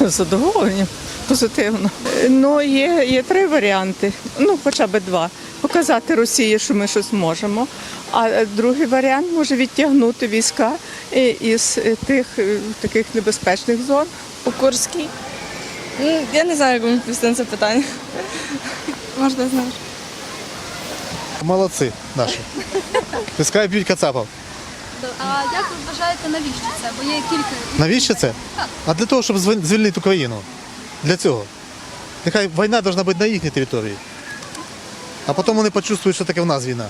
з задоволенням, позитивно. Ну, є, є три варіанти, ну хоча б два. Показати Росії, що ми щось можемо. А другий варіант може відтягнути війська із тих е, таких небезпечних зон. У Курській. Ну, Я не знаю, як вам відповісти на це питання. Можна знаєш. Молодці наші. Пускай б'ють кацапів. А як ви вважаєте, навіщо це? Бо є кілька Навіщо це? А для того, щоб звільнити Україну. Для цього. Нехай війна повинна бути на їхній території. А потім вони почувствують, що таке в нас війна.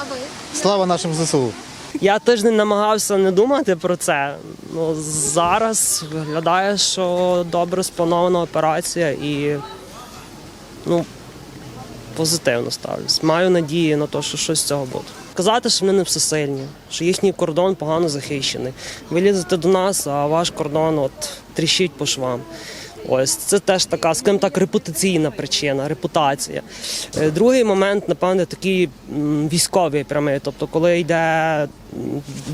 а ви? Слава нашим ЗСУ. Я тиждень намагався не думати про це. Ну, зараз виглядає, що добре спланована операція і ну, позитивно ставлюсь. Маю надії на те, що щось з цього буде. Казати, що вони не всесильні, що їхній кордон погано захищений. Вилізете до нас, а ваш кордон от тріщить по швам. Ось це теж така, скажімо так, репутаційна причина, репутація. Е, Другий момент, напевне, такий м, військовий прямий. Тобто, коли йде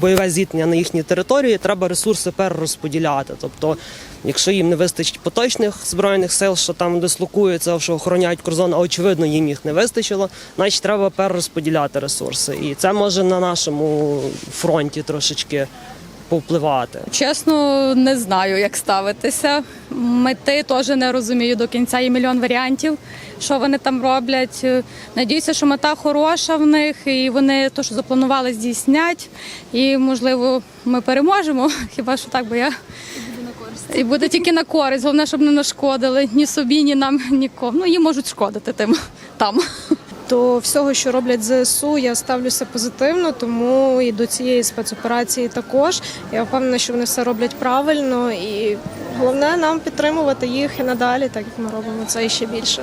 бойове зіткнення на їхній території, треба ресурси перерозподіляти. Тобто, якщо їм не вистачить поточних збройних сил, що там дислокуються, що охороняють кордон, а очевидно їм їх не вистачило, значить треба перерозподіляти ресурси. І це може на нашому фронті трошечки повпливати. Чесно, не знаю, як ставитися. Мети теж не розумію до кінця. Є мільйон варіантів, що вони там роблять. Надіюся, що мета хороша в них, і вони те, що запланували, здійснять. І можливо, ми переможемо. Хіба що так, бо я і буде тільки на користь. Головне, щоб не нашкодили ні собі, ні нам, нікому. Ну їм можуть шкодити тим там. До всього, що роблять ЗСУ, я ставлюся позитивно, тому і до цієї спецоперації також. Я впевнена, що вони все роблять правильно, і головне нам підтримувати їх і надалі, так як ми робимо це ще більше.